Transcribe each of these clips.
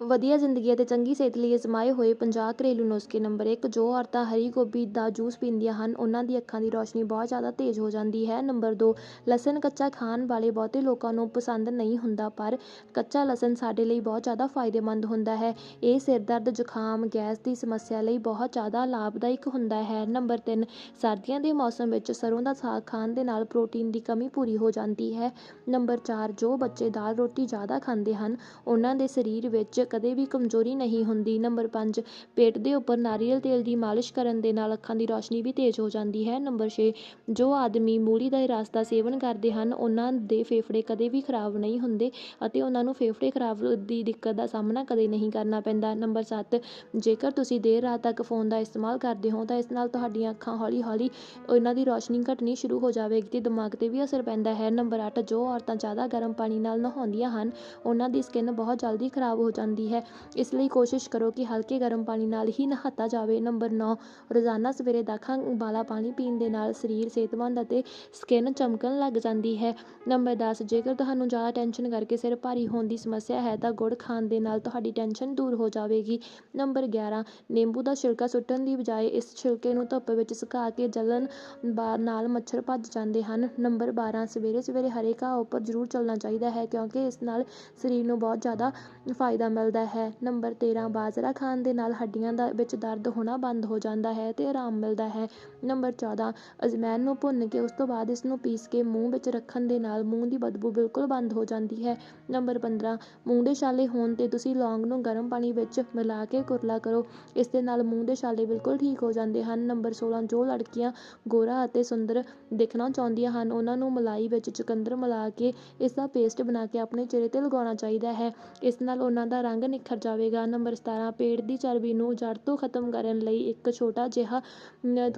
ਵਧੀਆ ਜ਼ਿੰਦਗੀ ਅਤੇ ਚੰਗੀ ਸਿਹਤ ਲਈ ਅਜ਼ਮਾਏ ਹੋਏ 50 ਘਰੇਲੂ ਨੁਸਖੇ ਨੰਬਰ ਇੱਕ, ਜੋ ਔਰਤਾਂ ਹਰੀ ਗੋਭੀ ਦਾ ਜੂਸ ਪੀਂਦੀਆਂ ਹਨ, ਉਹਨਾਂ ਦੀ ਅੱਖਾਂ ਦੀ ਰੌਸ਼ਨੀ ਬਹੁਤ ਜ਼ਿਆਦਾ ਤੇਜ਼ ਹੋ ਜਾਂਦੀ ਹੈ। ਨੰਬਰ ਦੋ, ਲਸਣ ਕੱਚਾ ਖਾਣ ਵਾਲੇ ਬਹੁਤੇ ਲੋਕਾਂ ਨੂੰ ਪਸੰਦ ਨਹੀਂ ਹੁੰਦਾ, ਪਰ ਕੱਚਾ ਲਸਣ ਸਾਡੇ ਲਈ ਬਹੁਤ ਜ਼ਿਆਦਾ ਫਾਇਦੇਮੰਦ ਹੁੰਦਾ ਹੈ। ਇਹ ਸਿਰ ਦਰਦ ਜ਼ੁਕਾਮ, ਗੈਸ ਦੀ ਸਮੱਸਿਆ ਲਈ ਬਹੁਤ ਜ਼ਿਆਦਾ ਲਾਭਦਾਇਕ ਹੁੰਦਾ ਹੈ। ਨੰਬਰ ਤਿੰਨ, ਸਰਦੀਆਂ ਦੇ ਮੌਸਮ ਵਿੱਚ ਸਰੋਂ ਦਾ ਸਾਗ ਖਾਣ ਦੇ ਨਾਲ ਪ੍ਰੋਟੀਨ ਦੀ ਕਮੀ ਪੂਰੀ ਹੋ ਜਾਂਦੀ ਹੈ। ਨੰਬਰ ਚਾਰ, ਜੋ ਬੱਚੇ ਦਾਲ ਰੋਟੀ ਜ਼ਿਆਦਾ ਖਾਂਦੇ ਹਨ, ਉਹਨਾਂ ਦੇ ਸਰੀਰ ਵਿੱਚ ਕਦੇ ਵੀ ਕਮਜ਼ੋਰੀ ਨਹੀਂ ਹੁੰਦੀ। ਨੰਬਰ ਪੰਜ, ਪੇਟ ਦੇ ਉੱਪਰ ਨਾਰੀਅਲ ਤੇਲ ਦੀ ਮਾਲਿਸ਼ ਕਰਨ ਦੇ ਨਾਲ ਅੱਖਾਂ ਦੀ ਰੌਸ਼ਨੀ ਵੀ ਤੇਜ਼ ਹੋ ਜਾਂਦੀ ਹੈ। ਨੰਬਰ 6 ਜੋ ਆਦਮੀ ਮੂਲੀ ਦਾ ਰਸ ਦਾ ਸੇਵਨ ਕਰਦੇ ਹਨ, ਉਹਨਾਂ ਦੇ ਫੇਫੜੇ ਕਦੇ ਵੀ ਖਰਾਬ ਨਹੀਂ ਹੁੰਦੇ ਅਤੇ ਉਹਨਾਂ ਨੂੰ ਫੇਫੜੇ ਖਰਾਬ ਦੀ ਦਿੱਕਤ ਦਾ ਸਾਹਮਣਾ ਕਦੇ ਨਹੀਂ ਕਰਨਾ ਪੈਂਦਾ। ਨੰਬਰ 7 ਜੇਕਰ ਤੁਸੀਂ ਦੇਰ ਰਾਤ ਤੱਕ ਫੋਨ ਦਾ ਇਸਤੇਮਾਲ ਕਰਦੇ ਹੋ, ਤਾਂ ਇਸ ਨਾਲ ਤੁਹਾਡੀਆਂ ਅੱਖਾਂ ਹੌਲੀ ਹੌਲੀ ਉਹਨਾਂ ਦੀ ਰੌਸ਼ਨੀ ਘਟਣੀ ਸ਼ੁਰੂ ਹੋ ਜਾਵੇਗੀ ਤੇ ਦਿਮਾਗ 'ਤੇ ਵੀ ਅਸਰ ਪੈਂਦਾ ਹੈ। ਨੰਬਰ 8 ਜੋ ਔਰਤਾਂ ਜ਼ਿਆਦਾ ਗਰਮ ਪਾਣੀ ਨਾਲ ਨਹਾਉਂਦੀਆਂ ਹਨ, ਉਹਨਾਂ ਦੀ ਸਕਿਨ ਬਹੁਤ ਜਲਦੀ ਖਰਾਬ ਹੋ ਜਾਂਦੀ ਹੈ। ਇਸ ਲਈ ਕੋਸ਼ਿਸ਼ ਕਰੋ ਕਿ ਹਲਕੇ ਗਰਮ ਪਾਣੀ ਨਾਲ ਹੀ ਨਹਾਤਾ ਜਾਵੇ। ਨੰਬਰ 9 ਰੋਜ਼ਾਨਾ ਸਵੇਰੇ ਦਾਖਾਂ ਵਾਲਾ ਪਾਣੀ ਪੀਣ ਦੇ ਨਾਲ ਸਰੀਰ ਸਿਹਤਮੰਦ ਅਤੇ ਸਕਿਨ ਚਮਕਣ ਲੱਗ ਜਾਂਦੀ ਹੈ। ਨੰਬਰ 10 ਜੇਕਰ ਤੁਹਾਨੂੰ ਜ਼ਿਆਦਾ ਟੈਨਸ਼ਨ ਕਰਕੇ ਸਿਰ ਭਾਰੀ ਹੋਣ ਦੀ ਸਮੱਸਿਆ ਹੈ ਤਾਂ ਗੁੜ ਖਾਣ ਦੇ ਨਾਲ ਤੁਹਾਡੀ ਟੈਨਸ਼ਨ ਦੂਰ ਹੋ ਜਾਵੇਗੀ। ਨੰਬਰ 11 ਨਿੰਬੂ ਦਾ ਛਿਲਕਾ ਸੁੱਟਣ ਦੀ ਬਜਾਏ ਇਸ ਛਿਲਕੇ ਨੂੰ ਧੁੱਪ ਵਿੱਚ ਸੁਕਾ ਕੇ ਜਲਣ ਬਾ, ਨਾਲ ਮੱਛਰ ਭੱਜ ਜਾਂਦੇ ਹਨ। ਨੰਬਰ 12 ਸਵੇਰੇ ਸਵੇਰੇ ਹਰੇ ਘਾਹ ਉੱਪਰ ਜ਼ਰੂਰ ਚੱਲਣਾ ਚਾਹੀਦਾ ਹੈ ਕਿਉਂਕਿ ਇਸ ਨਾਲ ਸਰੀਰ ਨੂੰ ਬਹੁਤ ਜ਼ਿਆਦਾ ਫਾਇਦਾ ਮਿਲਦਾ ਹੈ। ਨੰਬਰ 13 ਬਾਜਰਾ ਖਾਣ ਦੇ ਨਾਲ ਹੱਡੀਆਂ ਦਾ ਵਿੱਚ ਦਰਦ ਹੋਣਾ ਬੰਦ ਹੋ ਜਾਂਦਾ ਹੈ ਤੇ ਆਰਾਮ ਮਿਲਦਾ ਹੈ। ਨੰਬਰ 14 ਅਜਵਾਇਣ ਨੂੰ ਭੁੰਨ ਕੇ ਉਸ ਤੋਂ ਬਾਅਦ ਇਸ ਨੂੰ ਪੀਸ ਕੇ ਮੂੰਹ ਵਿੱਚ ਰੱਖਣ ਦੇ ਨਾਲ ਮੂੰਹ ਦੀ ਬਦਬੂ ਬਿਲਕੁਲ ਬੰਦ ਹੋ ਜਾਂਦੀ ਹੈ। ਨੰਬਰ 15 ਮੂੰਹ ਦੇ ਛਾਲੇ ਹੋਣ ਤੇ ਤੁਸੀਂ ਲੌਂਗ ਨੂੰ ਗਰਮ ਪਾਣੀ ਵਿੱਚ ਮਿਲਾ ਕੇ ਕੁਰਲਾ ਕਰੋ। ਇਸ ਦੇ ਨਾਲ ਮੂੰਹ ਦੇ ਛਾਲੇ ਬਿਲਕੁਲ ਠੀਕ ਹੋ ਜਾਂਦੇ ਹਨ। ਨੰਬਰ 16 ਜੋ ਲੜਕੀਆਂ ਗੋਰਾ ਅਤੇ ਸੁੰਦਰ ਦੇਖਣਾ ਚਾਹੁੰਦੀਆਂ ਹਨ, ਉਹਨਾਂ ਨੂੰ ਮਲਾਈ ਵਿੱਚ ਚੁਕੰਦਰ ਮਿਲਾ ਕੇ ਇਸ ਦਾ ਪੇਸਟ ਬਣਾ ਕੇ ਆਪਣੇ ਚਿਹਰੇ 'ਤੇ ਲਗਾਉਣਾ ਚਾਹੀਦਾ ਹੈ। ਇਸ ਨਾਲ ਉਹਨਾਂ ਦਾ ਰੰਗ ਨਿਖਰ ਜਾਵੇਗਾ। ਨੰਬਰ 17 ਪੇਟ ਦੀ ਚਰਬੀ ਨੂੰ ਜੜ੍ਹ ਤੋਂ ਖਤਮ ਕਰਨ ਲਈ ਇੱਕ ਛੋਟਾ ਜਿਹਾ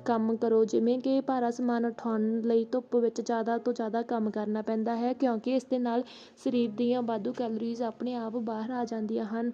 ਕੰਮ ਕਰੋ, ਜਿਵੇਂ ਕਿ ਭਾਰਾ ਸਮਾਨ ਉਠਾਉਣ ਲਈ ਧੁੱਪ ਵਿੱਚ ਜ਼ਿਆਦਾ ਤੋਂ ਜ਼ਿਆਦਾ ਕੰਮ ਕਰਨਾ ਪੈਂਦਾ ਹੈ, ਕਿਉਂਕਿ ਇਸ ਦੇ ਨਾਲ ਸਰੀਰ ਦੀਆਂ ਵਾਧੂ ਕੈਲੋਰੀਜ਼ ਆਪਣੇ ਆਪ ਬਾਹਰ ਆ ਜਾਂਦੀਆਂ ਹਨ।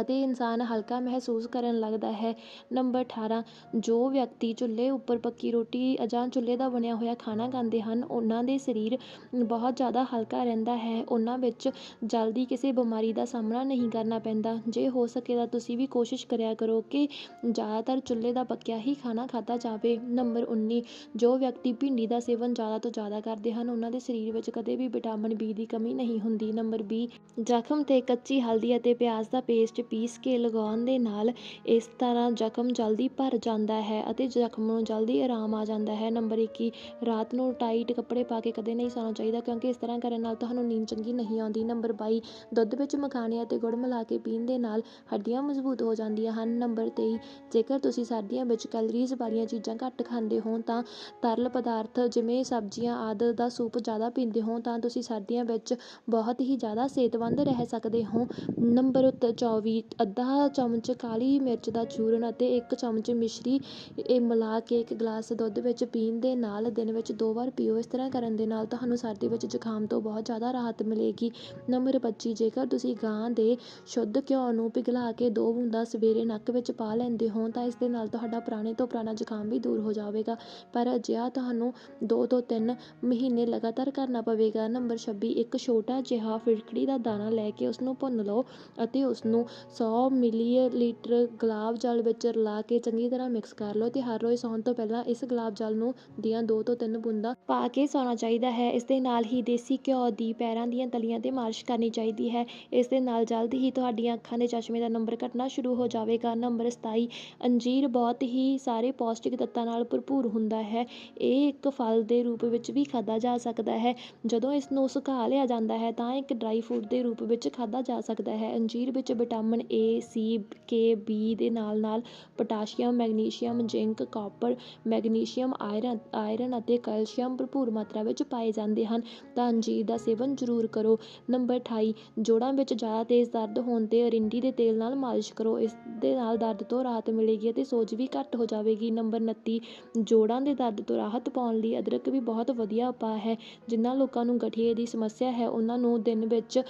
ਅਤੇ ਇਨਸਾਨ ਹਲਕਾ ਮਹਿਸੂਸ ਕਰਨ ਲੱਗਦਾ ਹੈ। ਨੰਬਰ 18 ਜੋ ਵਿਅਕਤੀ ਚੁੱਲ੍ਹੇ ਉੱਪਰ ਪੱਕੀ ਰੋਟੀ ਜਾਂ ਚੁੱਲ੍ਹੇ ਦਾ ਬਣਿਆ ਹੋਇਆ ਖਾਣਾ ਖਾਂਦੇ ਹਨ, ਉਹਨਾਂ ਦੇ ਸਰੀਰ ਬਹੁਤ ਜ਼ਿਆਦਾ ਹਲਕਾ ਰਹਿੰਦਾ ਹੈ। ਉਹਨਾਂ ਵਿੱਚ ਜਲਦੀ ਕਿਸੇ ਬਿਮਾਰੀ ਦਾ ਸਾਹਮਣਾ ਨਹੀਂ ਕਰਨਾ ਪੈਂਦਾ। ਜੇ ਹੋ ਸਕੇ ਤਾਂ ਤੁਸੀਂ ਵੀ ਕੋਸ਼ਿਸ਼ ਕਰਿਆ ਕਰੋ ਕਿ ਜ਼ਿਆਦਾਤਰ ਚੁੱਲ੍ਹੇ ਦਾ ਪੱਕਿਆ ਹੀ ਖਾਣਾ ਖਾਧਾ ਜਾਵੇ। ਨੰਬਰ 19 ਜੋ ਵਿਅਕਤੀ ਭਿੰਡੀ ਦਾ ਸੇਵਨ ਜ਼ਿਆਦਾ ਤੋਂ ਜ਼ਿਆਦਾ ਕਰਦੇ ਹਨ, ਉਹਨਾਂ ਦੇ ਸਰੀਰ ਵਿੱਚ ਕਦੇ ਵੀ ਵਿਟਾਮਿਨ ਬੀ ਦੀ ਕਮੀ ਨਹੀਂ ਹੁੰਦੀ। ਨੰਬਰ 20 ਜ਼ਖਮ 'ਤੇ ਕੱਚੀ ਹਲਦੀ ਅਤੇ ਪਿਆਜ਼ ਦਾ ਪੇਸਟ ਪੀਸ ਕੇ ਲਗਾਉਣ ਦੇ ਨਾਲ ਇਸ ਤਰ੍ਹਾਂ ਜ਼ਖਮ ਜਲਦੀ ਭਰ ਜਾਂਦਾ ਹੈ ਅਤੇ ਜ਼ਖਮ ਨੂੰ ਜਲਦੀ ਆਰਾਮ ਆ ਜਾਂਦਾ ਹੈ। ਨੰਬਰ 21 ਰਾਤ ਨੂੰ ਟਾਈਟ ਕੱਪੜੇ ਪਾ ਕੇ ਕਦੇ ਨਹੀਂ ਸੌਣਾ ਚਾਹੀਦਾ ਕਿਉਂਕਿ ਇਸ ਤਰ੍ਹਾਂ ਕਰਨ ਨਾਲ ਤੁਹਾਨੂੰ ਨੀਂਦ ਚੰਗੀ ਨਹੀਂ ਆਉਂਦੀ। ਨੰਬਰ ਬਾਈ, ਦੁੱਧ ਵਿੱਚ ਮਖਾਣੇ ਅਤੇ ਗੁੜ ਮਿਲਾ ਕੇ ਪੀਣ ਦੇ ਨਾਲ ਹੱਡੀਆਂ ਮਜ਼ਬੂਤ ਹੋ ਜਾਂਦੀਆਂ ਹਨ। ਨੰਬਰ 23 ਜੇਕਰ ਤੁਸੀਂ ਸਰਦੀਆਂ ਵਿੱਚ ਕੈਲਰੀਜ਼ ਵਾਲੀਆਂ ਚੀਜ਼ਾਂ ਘੱਟ ਖਾਂਦੇ ਹੋ ਤਾਂ ਤਰਲ ਪਦਾਰਥ ਜਿਵੇਂ ਸਬਜ਼ੀਆਂ, ਆਦਿ ਦਾ ਸੂਪ ਜ਼ਿਆਦਾ ਪੀਂਦੇ ਹੋ ਤਾਂ ਤੁਸੀਂ ਸਰਦੀਆਂ ਵਿੱਚ ਬਹੁਤ ਹੀ ਜ਼ਿਆਦਾ ਸਿਹਤਮੰਦ ਰਹਿ ਸਕਦੇ ਹੋ। ਨੰਬਰ 24 ਅੱਧਾ ਚਮਚ ਕਾਲੀ ਮਿਰਚ ਦਾ ਚੂਰਨ ਅਤੇ ਇੱਕ ਚਮਚ ਮਿਸ਼ਰੀ, ਇਹ ਮਿਲਾ ਕੇ ਇੱਕ ਗਲਾਸ ਦੁੱਧ ਵਿੱਚ ਪੀਣ ਦੇ ਨਾਲ ਦਿਨ ਵਿੱਚ ਦੋ ਵਾਰ ਪੀਓ। ਇਸ ਤਰ੍ਹਾਂ ਕਰਨ ਦੇ ਨਾਲ ਤੁਹਾਨੂੰ ਸਰਦੀ ਵਿੱਚ ਜ਼ੁਕਾਮ ਤੋਂ ਬਹੁਤ ਜ਼ਿਆਦਾ ਰਾਹਤ ਮਿਲੇਗੀ। ਨੰਬਰ 25 ਜੇਕਰ ਤੁਸੀਂ ਗਾਂ ਦੇ ਸ਼ੁੱਧ ਘਿਓ ਨੂੰ ਪਿਘਲਾ ਕੇ ਦੋ ਬੂੰਦਾਂ ਸਵੇਰੇ ਨੱਕ ਵਿੱਚ ਪਾ ਲੈਂਦੇ ਹੋ, ਤਾਂ ਇਸ ਦੇ ਨਾਲ ਤੁਹਾਡਾ ਪੁਰਾਣੇ ਤੋਂ ਪੁਰਾਣਾ ਜ਼ੁਕਾਮ ਵੀ ਦੂਰ ਹੋ ਜਾਵੇਗਾ। ਪਰ ਅਜਿਹਾ ਤੁਹਾਨੂੰ ਦੋ ਤੋਂ ਤਿੰਨ ਮਹੀਨੇ ਲਗਾਤਾਰ ਕਰਨਾ ਪਵੇਗਾ। ਨੰਬਰ 26 ਇੱਕ ਛੋਟਾ ਜਿਹਾ ਫਿਟਕੜੀ ਦਾ ਦਾਣਾ ਲੈ ਕੇ ਉਸ ਨੂੰ ਭੁੰਨ ਲਓ ਅਤੇ ਉਸ ਨੂੰ 100 ਮਿਲੀਲੀਟਰ ਗੁਲਾਬ ਜਲ ਵਿੱਚ ਰਲਾ ਕੇ ਚੰਗੀ ਤਰ੍ਹਾਂ ਮਿਕਸ ਕਰ ਲਓ ਤੇ ਹਰ ਰੋਜ਼ ਸੌਣ ਤੋਂ ਪਹਿਲਾਂ ਇਸ ਗੁਲਾਬ ਜਲ ਨੂੰ ਦੀਆਂ ਦੋ ਤੋਂ ਤਿੰਨ ਬੂੰਦਾਂ ਪਾ ਕੇ ਸੌਣਾ ਚਾਹੀਦਾ ਹੈ। ਇਸ ਦੇ ਨਾਲ ਹੀ ਦੇਸੀ ਘਿਓ ਦੀ ਪੈਰਾਂ ਦੀਆਂ ਤਲੀਆਂ 'ਤੇ ਮਾਲਿਸ਼ ਕਰਨੀ ਚਾਹੀਦੀ ਹੈ। ਇਸ ਦੇ ਨਾਲ ਜਲਦ ਹੀ ਤੁਹਾਡੀਆਂ ਅੱਖਾਂ ਦੇ ਚਸ਼ਮੇ ਦਾ ਨੰਬਰ ਘਟਣਾ ਸ਼ੁਰੂ ਹੋ ਜਾਵੇਗਾ। ਨੰਬਰ 27 ਅੰਜੀਰ ਬਹੁਤ ਹੀ ਸਾਰੇ ਪੌਸ਼ਟਿਕ ਤੱਤਾਂ ਨਾਲ ਭਰਪੂਰ ਹੁੰਦਾ ਹੈ। ਇਹ ਇੱਕ ਫਲ ਦੇ ਰੂਪ ਵਿੱਚ ਵੀ ਖਾਧਾ ਜਾ ਸਕਦਾ ਹੈ। ਜਦੋਂ ਇਸ ਨੂੰ ਸੁਕਾ ਲਿਆ ਜਾਂਦਾ ਹੈ ਤਾਂ ਇੱਕ ਡਰਾਈ ਫਰੂਟ ਦੇ ਰੂਪ ਵਿੱਚ ਖਾਧਾ ਜਾ ਸਕਦਾ ਹੈ। ਅੰਜੀਰ ਵਿੱਚ vitamin A C K B ਦੇ ਨਾਲ ਨਾਲ potassium, magnesium, zinc, copper, magnesium, iron iron ਅਤੇ ਕੈਲਸ਼ੀਅਮ ਭਰਪੂਰ ਮਾਤਰਾ ਵਿੱਚ ਪਾਏ ਜਾਂਦੇ ਹਨ। ਤਾਂ ਅੰਜੀਰ ਦਾ ਸੇਵਨ ਜ਼ਰੂਰ ਕਰੋ। ਨੰਬਰ 28 ਜੋੜਾਂ ਵਿੱਚ ਜ਼ਿਆਦਾ ਤੇਜ਼ ਦਰਦ ਹੋਣ 'ਤੇ ਅਰਿੰਡੀ ਦੇ ਤੇਲ ਨਾਲ ਮਾਲਿਸ਼ ਕਰੋ। ਇਸ ਦੇ ਨਾਲ ਦਰਦ ਤੋਂ ਰਾਹਤ ਮਿਲੇਗੀ ਅਤੇ ਸੋਜ ਵੀ ਘੱਟ ਹੋ ਜਾਵੇਗੀ। ਨੰਬਰ 29 ਜੋੜਾਂ ਦੇ ਦਰਦ ਤੋਂ ਰਾਹਤ ਪਾਉਣ ਲਈ ਅਦਰਕ ਵੀ ਬਹੁਤ ਵਧੀਆ ਉਪਾਅ ਹੈ। ਜਿਨ੍ਹਾਂ ਲੋਕਾਂ ਨੂੰ ਗਠੀਏ ਦੀ ਸਮੱਸਿਆ ਹੈ, ਉਹਨਾਂ ਨੂੰ ਦਿਨ ਵਿੱਚ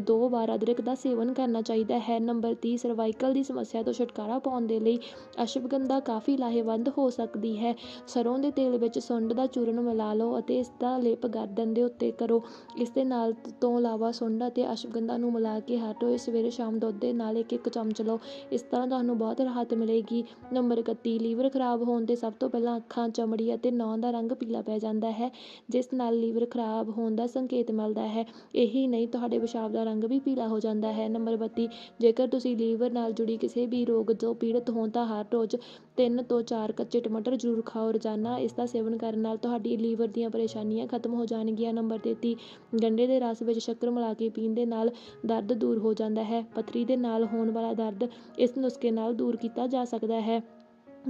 ਦੋ ਵਾਰ ਅਦਰਕ ਦਾ ਸੇਵਨ ਕਰਨਾ ਚਾਹੀਦਾ ਹੈ। ਹੈ। ਨੰਬਰ 30 ਸਰਵਾਈਕਲ ਦੀ ਸਮੱਸਿਆ ਤੋਂ ਛੁਟਕਾਰਾ ਪਾਉਣ ਦੇ ਲਈ ਅਸ਼ਵਗੰਧਾ ਕਾਫੀ ਲਾਹੇਵੰਦ ਹੋ ਸਕਦੀ ਹੈ। ਸਰੋਂ ਦੇ ਤੇਲ ਵਿੱਚ ਸੁੰਡ ਦਾ ਚੂਰਨ ਮਿਲਾ ਲਓ ਅਤੇ ਇਸ ਦਾ ਲੇਪ ਗਰਦਨ ਦੇ ਉੱਤੇ ਕਰੋ। ਇਸ ਦੇ ਨਾਲ ਤੋਂ ਇਲਾਵਾ ਸੁੰਡ ਅਤੇ ਅਸ਼ਵਗੰਧਾ ਨੂੰ ਮਿਲਾ ਕੇ ਹਰ ਰੋਜ਼ ਸਵੇਰੇ ਸ਼ਾਮ ਦੁੱਧ ਦੇ ਨਾਲ ਇੱਕ ਇੱਕ ਚਮਚ ਲਓ। ਇਸ ਤਰ੍ਹਾਂ ਤੁਹਾਨੂੰ ਬਹੁਤ ਰਾਹਤ ਮਿਲੇਗੀ। ਨੰਬਰ 31 ਲੀਵਰ ਖਰਾਬ ਹੋਣ ਤੇ ਸਭ ਤੋਂ ਪਹਿਲਾਂ ਅੱਖਾਂ, ਚਮੜੀ ਅਤੇ ਨਹੁੰ ਦਾ ਰੰਗ ਪੀਲਾ ਪੈ ਜਾਂਦਾ ਹੈ, ਜਿਸ ਨਾਲ ਲੀਵਰ ਖਰਾਬ ਹੋਣ ਦਾ ਸੰਕੇਤ ਮਿਲਦਾ ਹੈ। ਇਹੀ ਨਹੀਂ, ਤੁਹਾਡੇ ਪਿਸ਼ਾਬ ਦਾ ਰੰਗ ਵੀ ਪੀਲਾ ਹੋ ਜਾਂਦਾ ਹੈ। ਨੰਬਰ 32 ਜੇਕਰ ਤੁਸੀਂ ਲੀਵਰ ਨਾਲ ਜੁੜੀ ਕਿਸੇ ਵੀ ਰੋਗ ਤੋਂ ਪੀੜਤ ਹੋ ਤਾਂ ਹਰ ਰੋਜ਼ ਤਿੰਨ ਤੋਂ ਚਾਰ ਕੱਚੇ ਟਮਾਟਰ ਜ਼ਰੂਰ ਖਾਓ। ਰੋਜ਼ਾਨਾ ਇਸ ਦਾ ਸੇਵਨ ਕਰਨ ਨਾਲ ਤੁਹਾਡੀ ਲੀਵਰ ਦੀਆਂ ਪਰੇਸ਼ਾਨੀਆਂ ਖਤਮ ਹੋ ਜਾਣਗੀਆਂ। ਨੰਬਰ 33 ਗੰਢੇ ਦੇ ਰਸ ਵਿੱਚ ਸ਼ੱਕਰ ਮਿਲਾ ਕੇ ਪੀਣ ਦੇ ਨਾਲ ਦਰਦ ਦੂਰ ਹੋ ਜਾਂਦਾ ਹੈ। ਪੱਥਰੀ ਦੇ ਨਾਲ ਹੋਣ ਵਾਲਾ ਦਰਦ ਇਸ ਨੁਸਖੇ ਨਾਲ ਦੂਰ ਕੀਤਾ ਜਾ ਸਕਦਾ ਹੈ।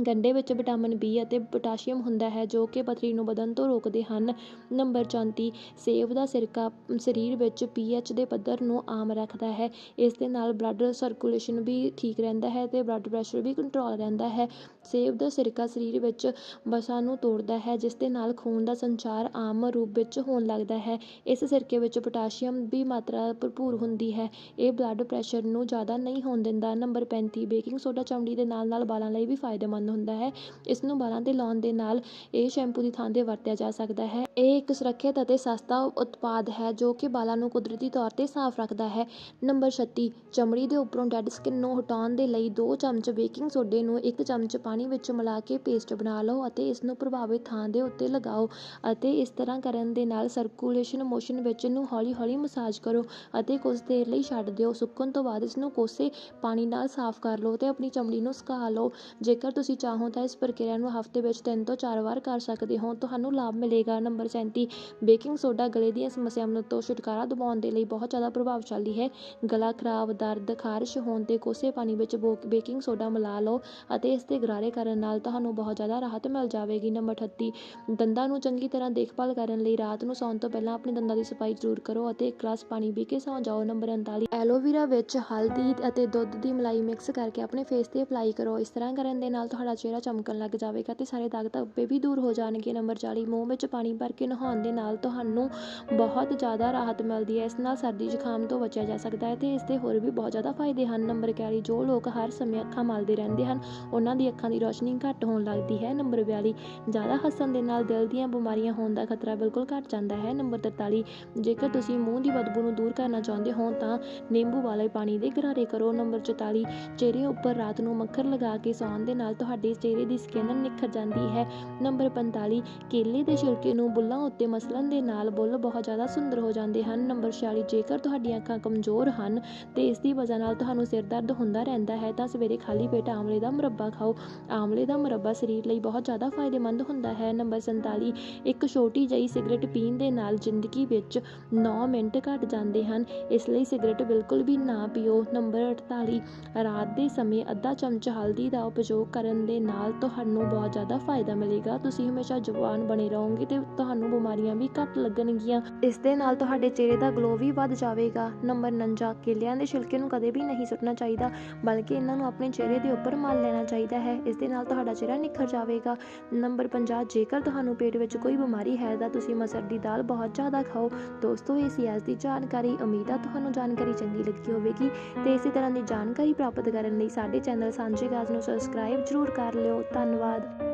ਗੰਢੇ ਵਿੱਚ ਵਿਟਾਮਿਨ ਬੀ ਅਤੇ ਪੋਟਾਸ਼ੀਅਮ ਹੁੰਦਾ ਹੈ, ਜੋ ਕਿ ਪਥਰੀ ਨੂੰ ਵਧਣ ਤੋਂ ਰੋਕਦੇ ਹਨ। ਨੰਬਰ 34 ਸੇਬ ਦਾ ਸਿਰਕਾ ਸਰੀਰ ਵਿੱਚ ਪੀ ਐੱਚ ਦੇ ਪੱਧਰ ਨੂੰ ਆਮ ਰੱਖਦਾ ਹੈ। ਇਸ ਦੇ ਨਾਲ ਬਲੱਡ ਸਰਕੂਲੇਸ਼ਨ ਵੀ ਠੀਕ ਰਹਿੰਦਾ ਹੈ ਅਤੇ ਬਲੱਡ ਪ੍ਰੈਸ਼ਰ ਵੀ ਕੰਟਰੋਲ ਰਹਿੰਦਾ ਹੈ। ਸੇਬ ਦਾ ਸਿਰਕਾ ਸਰੀਰ ਵਿੱਚ ਵਸਾਂ ਨੂੰ ਤੋੜਦਾ ਹੈ, ਜਿਸ ਦੇ ਨਾਲ ਖੂਨ ਦਾ ਸੰਚਾਰ ਆਮ ਰੂਪ ਵਿੱਚ ਹੋਣ ਲੱਗਦਾ ਹੈ। ਇਸ ਸਿਰਕੇ ਵਿੱਚ ਪੋਟਾਸ਼ੀਅਮ ਦੀ ਮਾਤਰਾ ਭਰਪੂਰ ਹੁੰਦੀ ਹੈ। ਇਹ ਬਲੱਡ ਪ੍ਰੈਸ਼ਰ ਨੂੰ ਜ਼ਿਆਦਾ ਨਹੀਂ ਹੋਣ ਦਿੰਦਾ। ਨੰਬਰ 35 ਬੇਕਿੰਗ ਸੋਡਾ ਚਮੜੀ ਦੇ ਨਾਲ ਨਾਲ ਵਾਲਾਂ ਲਈ ਵੀ ਫਾਇਦੇਮੰਦ ਹੁੰਦਾ ਹੈ। ਇਸ ਨੂੰ ਵਾਲਾਂ ਤੇ ਲਾਉਣ ਦੇ ਨਾਲ ਇਹ ਸ਼ੈਂਪੂ ਦੀ ਥਾਂ ਤੇ ਵਰਤਿਆ ਜਾ ਸਕਦਾ ਹੈ। ਇਹ ਇੱਕ ਸੁਰੱਖਿਅਤ ਅਤੇ ਸਸਤਾ ਉਤਪਾਦ ਹੈ ਜੋ ਕਿ ਬਾਲਾਂ ਨੂੰ ਕੁਦਰਤੀ ਤੌਰ ਤੇ ਸਾਫ਼ ਰੱਖਦਾ ਹੈ। ਨੰਬਰ 36 ਚਮੜੀ ਦੇ ਉੱਪਰੋਂ ਡੈਡ ਸਕਿਨ ਨੂੰ ਹਟਾਉਣ ਦੇ ਲਈ 2 ਚਮਚ ਬੇਕਿੰਗ ਸੋਡੇ ਨੂੰ 1 ਚਮਚ ਪਾਣੀ ਵਿੱਚ ਮਿਲਾ ਕੇ ਪੇਸਟ ਬਣਾ ਲਓ ਅਤੇ ਇਸ ਨੂੰ ਪ੍ਰਭਾਵਿਤ ਥਾਂ ਦੇ ਉੱਤੇ ਲਗਾਓ ਅਤੇ ਇਸ ਤਰ੍ਹਾਂ ਕਰਨ ਦੇ ਨਾਲ ਸਰਕੂਲੇਸ਼ਨ ਮੋਸ਼ਨ ਵਿੱਚ ਇਹਨੂੰ ਹੌਲੀ ਹੌਲੀ ਮਸਾਜ ਕਰੋ ਅਤੇ ਕੁਝ ਦੇਰ ਲਈ ਛੱਡ ਦਿਓ। ਸੁੱਕਣ ਤੋਂ ਬਾਅਦ ਇਸ ਨੂੰ ਕੋਸੇ ਪਾਣੀ ਨਾਲ ਸਾਫ਼ ਕਰ ਲਓ ਤੇ ਆਪਣੀ ਚਮੜੀ ਨੂੰ ਸੁਕਾ ਲਓ। ਜੇਕਰ ਤੁਸੀਂ ਚਾਹੋ ਤਾਂ ਇਸ ਪ੍ਰਕਿਰਿਆ ਨੂੰ ਹਫ਼ਤੇ ਵਿੱਚ ਤਿੰਨ ਤੋਂ ਚਾਰ ਵਾਰ ਕਰ ਸਕਦੇ ਹੋ। ਤੁਹਾਨੂੰ ਲਾਭ ਮਿਲੇਗਾ। ਨੰਬਰ 37 ਬੇਕਿੰਗ ਸੋਡਾ ਗਲੇ ਦੀਆਂ ਸਮੱਸਿਆਵਾਂ ਤੋਂ ਛੁਟਕਾਰਾ ਦਿਵਾਉਣ ਦੇ ਲਈ ਬਹੁਤ ਜ਼ਿਆਦਾ ਪ੍ਰਭਾਵਸ਼ਾਲੀ ਹੈ। ਗਲਾ ਖਰਾਬ, ਦਰਦ, ਖਾਰਿਸ਼ ਹੋਣ ਤੇ ਕੋਸੇ ਪਾਣੀ ਵਿੱਚ ਬੋ, ਬੇਕਿੰਗ ਸੋਡਾ ਮਿਲਾ ਲਓ ਅਤੇ ਇਸ ਦੇ ਗਰਾਰੇ ਕਰਨ ਨਾਲ ਤੁਹਾਨੂੰ ਬਹੁਤ ਜ਼ਿਆਦਾ ਰਾਹਤ ਮਿਲ ਜਾਵੇਗੀ। ਨੰਬਰ 38 ਦੰਦਾਂ ਨੂੰ ਚੰਗੀ ਤਰ੍ਹਾਂ ਦੇਖਭਾਲ ਕਰਨ ਲਈ ਰਾਤ ਨੂੰ ਸੌਣ ਤੋਂ ਪਹਿਲਾਂ ਆਪਣੇ ਦੰਦਾਂ ਦੀ ਸਫ਼ਾਈ ਜ਼ਰੂਰ ਕਰੋ ਅਤੇ ਇੱਕ ਗਲਾਸ ਪਾਣੀ ਪੀ ਕੇ ਸੌਂ ਜਾਓ। ਨੰਬਰ 39 ਐਲੋਵੀਰਾ ਵਿੱਚ ਹਲਦੀ ਅਤੇ ਦੁੱਧ ਦੀ ਮਲਾਈ ਮਿਕਸ ਕਰਕੇ ਆਪਣੇ ਫੇਸ ਤੇ ਅਪਲਾਈ ਕਰੋ। ਇਸ ਤਰ੍ਹਾਂ ਕਰਨ ਦੇ ਨਾਲ ਤੁਹਾਡਾ ਚਿਹਰਾ ਚਮਕਣ ਲੱਗ ਜਾਵੇਗਾ ਤੇ ਸਾਰੇ ਦਾਗ ਧੱਬੇ ਵੀ ਦੂਰ ਹੋ ਜਾਣਗੇ। ਨੰਬਰ 40 ਮੂੰਹ ਵਿੱਚ ਪਾਣੀ ਭਰ ਕੇ ਨਹਾਉਣ ਦੇ ਨਾਲ ਤੁਹਾਨੂੰ ਬਹੁਤ ਜ਼ਿਆਦਾ ਰਾਹਤ ਮਿਲਦੀ ਹੈ। ਇਸ ਨਾਲ ਸਰਦੀ ਜ਼ੁਕਾਮ ਤੋਂ ਬਚਿਆ ਜਾ ਸਕਦਾ ਹੈ ਤੇ ਇਸ ਦੇ ਹੋਰ ਵੀ ਬਹੁਤ ਜ਼ਿਆਦਾ ਫਾਇਦੇ ਹਨ। ਨੰਬਰ 41 ਜੋ ਲੋਕ ਹਰ ਸਮੇਂ ਅੱਖਾਂ ਮਲਦੇ ਰਹਿੰਦੇ ਹਨ, ਉਹਨਾਂ ਦੀ ਅੱਖਾਂ ਦੀ ਰੋਸ਼ਨੀ ਘੱਟ ਹੋਣ ਲੱਗਦੀ ਹੈ। ਨੰਬਰ 42 ਜ਼ਿਆਦਾ ਹੱਸਣ ਦੇ ਨਾਲ ਦਿਲ ਦੀਆਂ ਬਿਮਾਰੀਆਂ ਹੋਣ ਦਾ ਖਤਰਾ ਬਿਲਕੁਲ ਘੱਟ ਜਾਂਦਾ ਹੈ। ਨੰਬਰ 43 ਜੇਕਰ ਤੁਸੀਂ ਮੂੰਹ ਦੀ ਬਦਬੂ ਨੂੰ ਦੂਰ ਕਰਨਾ ਚਾਹੁੰਦੇ ਹੋ ਤਾਂ ਨਿੰਬੂ ਵਾਲੇ ਪਾਣੀ ਦੇ ਗਰਾਰੇ ਕਰੋ। ਨੰਬਰ 44 ਚਿਹਰੇ ਉੱਪਰ ਰਾਤ ਨੂੰ ਮੱਖਰ ਲਗਾ ਕੇ ਸੌਣ ਦੇ ਨਾਲ ਤੁਹਾਡੇ ਚਿਹਰੇ ਦੀ ਸਕਿਨ ਨਿਖਰ ਜਾਂਦੀ ਹੈ। ਨੰਬਰ 45 ਕੇਲੇ ਦੇ ਛਿਲਕੇ ਨੂੰ ਬੁੱਲਾਂ ਉੱਤੇ ਮਸਲਣ ਦੇ ਨਾਲ ਬੁੱਲ ਬਹੁਤ ਜ਼ਿਆਦਾ ਸੁੰਦਰ ਹੋ ਜਾਂਦੇ ਹਨ। ਨੰਬਰ 46 ਜੇਕਰ ਤੁਹਾਡੀਆਂ ਅੱਖਾਂ ਕਮਜ਼ੋਰ ਹਨ ਤੇ ਇਸ ਦੀ ਵਜ੍ਹਾ ਨਾਲ ਤੁਹਾਨੂੰ ਸਿਰ ਦਰਦ ਹੁੰਦਾ ਰਹਿੰਦਾ ਹੈ ਤਾਂ ਸਵੇਰੇ ਖਾਲੀ ਪੇਟ ਆਮਲੇ ਦਾ ਮੁਰੱਬਾ ਖਾਓ। ਆਮਲੇ ਦਾ ਮੁਰੱਬਾ ਸਰੀਰ ਲਈ ਬਹੁਤ ਜ਼ਿਆਦਾ ਫਾਇਦੇਮੰਦ ਹੁੰਦਾ ਹੈ। ਨੰਬਰ 47 ਇੱਕ ਛੋਟੀ ਜਿਹੀ ਸਿਗਰਟ ਪੀਣ ਦੇ ਨਾਲ ਜ਼ਿੰਦਗੀ ਵਿੱਚ 9 ਮਿੰਟ ਘਟ ਜਾਂਦੇ ਹਨ। ਇਸ ਲਈ ਸਿਗਰਟ ਬਿਲਕੁਲ ਵੀ ਨਾ ਪੀਓ। ਨੰਬਰ 48 ਰਾਤ ਦੇ ਸਮੇਂ ਅੱਧਾ ਚਮਚ ਹਲਦੀ ਦਾ ਉਪਯੋਗ ਕਰਨ ਦੇ ਨਾਲ ਤੁਹਾਨੂੰ ਬਹੁਤ ਜ਼ਿਆਦਾ ਫਾਇਦਾ ਮਿਲੇਗਾ। ਤੁਸੀਂ ਹਮੇਸ਼ਾ ਜਵਾਨ ਬਣੇ ਰਹੋਗੇ ਤੇ ਤੁਹਾਨੂੰ ਬਿਮਾਰੀਆਂ ਵੀ ਘੱਟ ਲੱਗਣਗੀਆਂ। ਇਸ ਦੇ ਨਾਲ ਤੁਹਾਡੇ ਚਿਹਰੇ ਦਾ ਗਲੋ ਵੀ ਵੱਧ ਜਾਵੇਗਾ। ਨੰਬਰ 49 ਕੇਲਿਆਂ ਦੇ ਛਿਲਕੇ ਨੂੰ ਕਦੇ ਵੀ ਨਹੀਂ ਸੁੱਟਣਾ ਚਾਹੀਦਾ, ਬਲਕਿ ਇਹਨਾਂ ਨੂੰ ਆਪਣੇ ਚਿਹਰੇ ਦੇ ਉੱਪਰ ਮਲ ਲੈਣਾ ਚਾਹੀਦਾ ਹੈ। ਇਸ ਦੇ ਨਾਲ ਤੁਹਾਡਾ ਚਿਹਰਾ ਨਿਖਰ ਜਾਵੇਗਾ। ਨੰਬਰ 50 ਜੇਕਰ ਤੁਹਾਨੂੰ ਪੇਟ ਵਿੱਚ ਕੋਈ ਬਿਮਾਰੀ ਹੈ ਤਾਂ ਤੁਸੀਂ ਮਸਰ ਦੀ ਦਾਲ ਬਹੁਤ ਜ਼ਿਆਦਾ ਖਾਓ। ਦੋਸਤੋ ਇਹ ਸੀ ਅੱਜ ਦੀ ਜਾਣਕਾਰੀ, ਉਮੀਦ ਆ ਤੁਹਾਨੂੰ ਜਾਣਕਾਰੀ ਚੰਗੀ ਲੱਗੀ ਹੋਵੇਗੀ। ਤੇ ਇਸੇ ਤਰ੍ਹਾਂ ਦੀ ਜਾਣਕਾਰੀ ਪ੍ਰਾਪਤ ਕਰਨ ਲਈ ਸਾਡੇ ਚੈਨਲ ਸਾਂਝੇ ਗਾਜ਼ ਨੂੰ ਸਬਸਕ੍ਰਾਈਬ ਜ਼ਰੂਰ ਜ਼ਰੂਰ ਕਰ ਲਿਓ। ਧੰਨਵਾਦ।